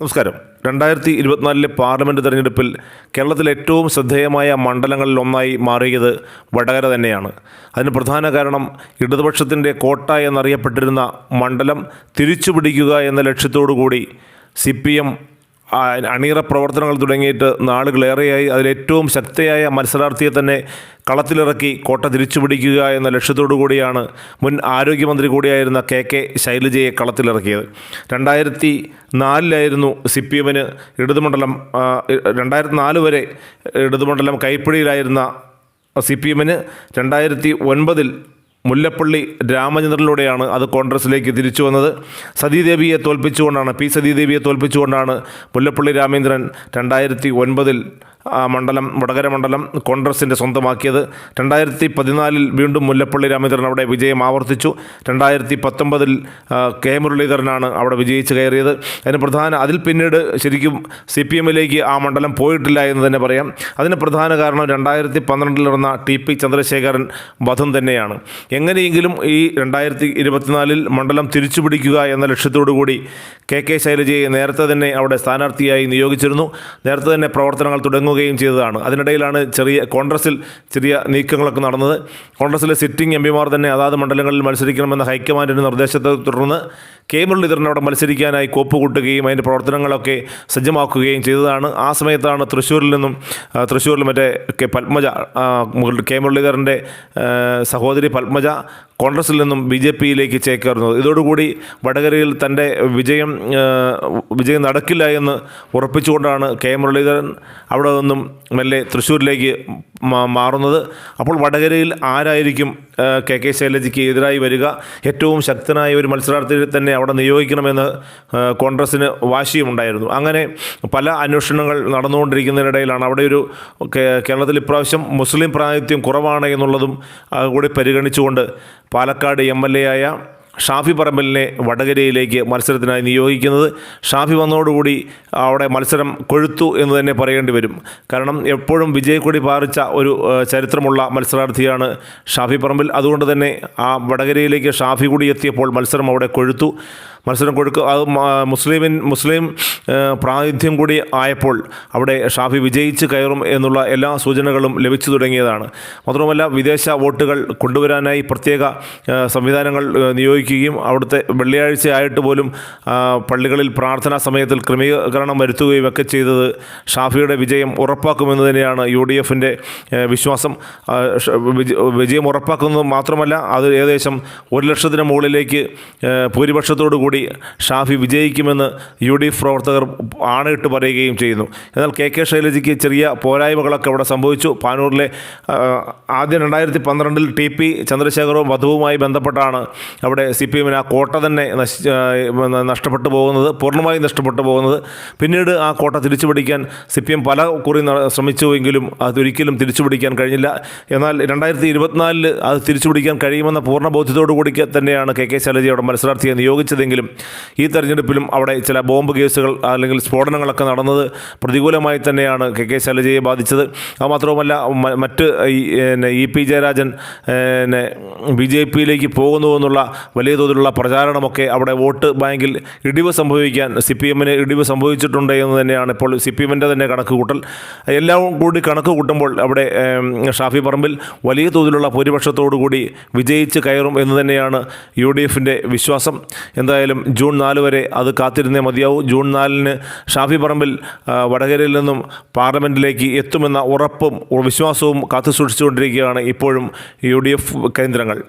നമസ്കാരം. രണ്ടായിരത്തി ഇരുപത്തിനാലിലെ പാർലമെന്റ് തെരഞ്ഞെടുപ്പിൽ കേരളത്തിലെ ഏറ്റവും ശ്രദ്ധേയമായ മണ്ഡലങ്ങളിൽ ഒന്നായി മാറിയത് വടകര തന്നെയാണ്. അതിന് പ്രധാന കാരണം ഇടതുപക്ഷത്തിന്റെ കോട്ട എന്നറിയപ്പെട്ടിരുന്ന മണ്ഡലം തിരിച്ചുപിടിക്കുക എന്ന ലക്ഷ്യത്തോടു കൂടി സി പി എം അണിയറ പ്രവർത്തനങ്ങൾ തുടങ്ങിയിട്ട് നാളുകളേറെയായി. അതിലേറ്റവും ശക്തയായ മത്സരാർത്ഥിയെ തന്നെ കളത്തിലിറക്കി കോട്ട തിരിച്ചുപിടിക്കുക എന്ന ലക്ഷ്യത്തോടു കൂടിയാണ് മുൻ ആരോഗ്യമന്ത്രി കൂടിയായിരുന്ന കെ കെ ശൈലജയെ കളത്തിലിറക്കിയത്. രണ്ടായിരത്തി നാലിലായിരുന്നു സി പി എമ്മിന് ഇടതുമണ്ഡലം രണ്ടായിരത്തി നാല് വരെ ഇടതുമണ്ഡലം കൈപ്പിടിയിലായിരുന്ന സി പി എമ്മിന്. രണ്ടായിരത്തി ഒൻപതിൽ മുല്ലപ്പള്ളി രാമചന്ദ്രനിലൂടെയാണ് അത് കോൺഗ്രസിലേക്ക് തിരിച്ചു വന്നത്. സതീദേവിയെ തോൽപ്പിച്ചുകൊണ്ടാണ് പി സതീദേവിയെ തോൽപ്പിച്ചുകൊണ്ടാണ് മുല്ലപ്പള്ളി രാമേന്ദ്രൻ രണ്ടായിരത്തി ഒൻപതിൽ മണ്ഡലം വടകര മണ്ഡലം കോൺഗ്രസിന്റെ സ്വന്തമാക്കിയത്. രണ്ടായിരത്തി പതിനാലിൽ വീണ്ടും മുല്ലപ്പള്ളി രാമചന്ദ്രൻ അവിടെ വിജയം ആവർത്തിച്ചു. രണ്ടായിരത്തി പത്തൊമ്പതിൽ കെ. മുരളീധരനാണ് അവിടെ വിജയിച്ച് കയറിയത്. അതിന് പ്രധാന അതിൽ പിന്നീട് ശരിക്കും സി പി എമ്മിലേക്ക് ആ മണ്ഡലം പോയിട്ടില്ല എന്ന് തന്നെ പറയാം. അതിന് പ്രധാന കാരണം രണ്ടായിരത്തി പന്ത്രണ്ടിൽ നടന്ന ടി പി ചന്ദ്രശേഖരൻ വധം തന്നെയാണ്. എങ്ങനെയെങ്കിലും ഈ രണ്ടായിരത്തി ഇരുപത്തിനാലിൽ മണ്ഡലം തിരിച്ചുപിടിക്കുക എന്ന ലക്ഷ്യത്തോടു കൂടി കെ. കെ. ശൈലജയെ നേരത്തെ തന്നെ അവിടെ സ്ഥാനാർത്ഥിയായി നിയോഗിച്ചിരുന്നു. നേരത്തെ തന്നെ പ്രവർത്തനങ്ങൾ തുടങ്ങുകയും ചെയ്തതാണ്. അതിനിടയിലാണ് ചെറിയ കോൺഗ്രസിൽ ചെറിയ നീക്കങ്ങളൊക്കെ നടന്നത്. കോൺഗ്രസിലെ സിറ്റിംഗ് എം പിമാർ തന്നെ അതാത് മണ്ഡലങ്ങളിൽ മത്സരിക്കണമെന്ന ഹൈക്കമാൻഡിന്റെ നിർദ്ദേശത്തെ തുടർന്ന് കെ മുരളീധരൻ അവിടെ മത്സരിക്കാനായി കോപ്പ് കൂട്ടുകയും അതിന്റെ പ്രവർത്തനങ്ങളൊക്കെ സജ്ജമാക്കുകയും ചെയ്തതാണ്. ആ സമയത്താണ് തൃശ്ശൂരിൽ നിന്നും തൃശ്ശൂരിൽ മറ്റേ കെ പത്മജ കെ മുരളീധരന്റെ സഹോദരി പത്മജ കോൺഗ്രസിൽ നിന്നും ബി ജെ പിയിലേക്ക് ചേക്കേറുന്നത്. ഇതോടുകൂടി വടകരയിൽ തന്റെ വിജയം വിജയം നടക്കില്ല എന്ന് ഉറപ്പിച്ചുകൊണ്ടാണ് കെ മുരളീധരൻ അവിടെ നിന്നും മെല്ലെ തൃശ്ശൂരിലേക്ക് മാറുന്നത്. അപ്പോൾ വടകരയിൽ ആരായിരിക്കും കെ കെ ശൈലജയ്ക്ക് എതിരായി വരിക? ഏറ്റവും ശക്തനായ ഒരു മത്സരാർത്ഥിയെ തന്നെ അവിടെ നിയോഗിക്കണമെന്ന് കോൺഗ്രസ്സിന് വാശിയുമുണ്ടായിരുന്നു. അങ്ങനെ പല അന്വേഷണങ്ങൾ നടന്നുകൊണ്ടിരിക്കുന്നതിനിടയിലാണ് അവിടെ ഒരു കേരളത്തിൽ ഇപ്രാവശ്യം മുസ്ലിം പ്രാതിനിധ്യം കുറവാണ് എന്നുള്ളതും കൂടി പരിഗണിച്ചുകൊണ്ട് പാലക്കാട് എം എൽ എ ആയ ഷാഫി പറമ്പലിനെ വടകരയിലേക്ക് മത്സരത്തിനായി നിയോഗിക്കുന്നത്. ഷാഫി വന്നതോടുകൂടി അവിടെ മത്സരം കൊഴുത്തു എന്ന് തന്നെ പറയേണ്ടി വരും. കാരണം എപ്പോഴും വിജയക്കൊടി പാറിച്ച ഒരു ചരിത്രമുള്ള മത്സരാർത്ഥിയാണ് ഷാഫി പറമ്പിൽ. അതുകൊണ്ട് തന്നെ ആ വടകരയിലേക്ക് ഷാഫി കൂടി എത്തിയപ്പോൾ മത്സരം അവിടെ കൊഴുത്തു. മത്സരം കൊടുക്കുക അത് മുസ്ലിമിൻ മുസ്ലിം പ്രാതിനിധ്യം കൂടി ആയപ്പോൾ അവിടെ ഷാഫി വിജയിച്ച് കയറും എന്നുള്ള എല്ലാ സൂചനകളും ലഭിച്ചു തുടങ്ങിയതാണ്. മാത്രമല്ല വിദേശ വോട്ടുകൾ കൊണ്ടുവരാനായി പ്രത്യേക സംവിധാനങ്ങൾ നിയോഗിക്കുകയും അവിടുത്തെ വെള്ളിയാഴ്ചയായിട്ട് പോലും പള്ളികളിൽ പ്രാർത്ഥനാ സമയത്തിൽ ക്രമീകരണം വരുത്തുകയും ഒക്കെ ചെയ്തത് ഷാഫിയുടെ വിജയം ഉറപ്പാക്കുമെന്ന് തന്നെയാണ് യു ഡി എഫിന്റെ വിശ്വാസം വിജയം ഉറപ്പാക്കുന്നത് മാത്രമല്ല അത് ഏകദേശം ഒരു ലക്ഷത്തിന് മുകളിലേക്ക് ഭൂരിപക്ഷത്തോടു കൂടി ഷാഫി വിജയിക്കുമെന്ന് യു ഡി എഫ് പ്രവർത്തകർ ആണയിട്ട് പറയുകയും ചെയ്യുന്നു. എന്നാൽ കെ കെ ശൈലജയ്ക്ക് ചെറിയ പോരായ്മകളൊക്കെ അവിടെ സംഭവിച്ചു. പാനൂരിലെ ആദ്യം രണ്ടായിരത്തി പന്ത്രണ്ടിൽ ടി പി ചന്ദ്രശേഖരവും വധുവുമായി ബന്ധപ്പെട്ടാണ് അവിടെ സി പി എമ്മിന് ആ കോട്ട തന്നെ നഷ്ടപ്പെട്ടു പോകുന്നത് പൂർണമായും നഷ്ടപ്പെട്ടു പോകുന്നത്. പിന്നീട് ആ കോട്ട തിരിച്ചു പിടിക്കാൻ സി പി എം പല കുറി ശ്രമിച്ചുവെങ്കിലും അതൊരിക്കലും തിരിച്ചു പിടിക്കാൻ കഴിഞ്ഞില്ല. എന്നാൽ രണ്ടായിരത്തി ഇരുപത്തിനാലിൽ അത് തിരിച്ചു പിടിക്കാൻ കഴിയുമെന്ന പൂർണ ബോധ്യത്തോടു കൂടി തന്നെയാണ് കെ കെ ശൈലജ അവിടെ മത്സരാർത്ഥിയെ നിയോഗിച്ചതെങ്കിലും ഈ തെരഞ്ഞെടുപ്പിലും അവിടെ ചില ബോംബ് കേസുകൾ അല്ലെങ്കിൽ സ്ഫോടനങ്ങളൊക്കെ നടന്നത് പ്രതികൂലമായി തന്നെയാണ് കെ കെ ശൈലജയെ ബാധിച്ചത്. അത് മാത്രവുമല്ല മറ്റ് E P Jayarajan B J പിയിലേക്ക് പോകുന്നു എന്നുള്ള വലിയ തോതിലുള്ള പ്രചാരണമൊക്കെ അവിടെ വോട്ട് ബാങ്കിൽ ഇടിവ് സംഭവിക്കാൻ സി പി എമ്മിന് ഇടിവ് സംഭവിച്ചിട്ടുണ്ട് എന്ന് തന്നെയാണ് ഇപ്പോൾ സി പി എമ്മിന്റെ തന്നെ കണക്ക് കൂട്ടൽ എല്ലാം കൂടി കണക്ക് കൂട്ടുമ്പോൾ അവിടെ ഷാഫി പറമ്പിൽ വലിയ തോതിലുള്ള ഭൂരിപക്ഷത്തോടു കൂടി വിജയിച്ച് കയറും എന്ന് തന്നെയാണ് യു ഡി എഫിന്റെ വിശ്വാസം. എന്തായാലും ജൂൺ നാല് വരെ അത് കാത്തിരുന്നേ മതിയാവും. ജൂൺ നാലിന് ഷാഫി പറമ്പിൽ വടകരയിൽ നിന്നും പാർലമെന്റിലേക്ക് എത്തുമെന്ന ഉറപ്പും വിശ്വാസവും കാത്തു സൂക്ഷിച്ചുകൊണ്ടിരിക്കുകയാണ് ഇപ്പോഴും യു കേന്ദ്രങ്ങൾ.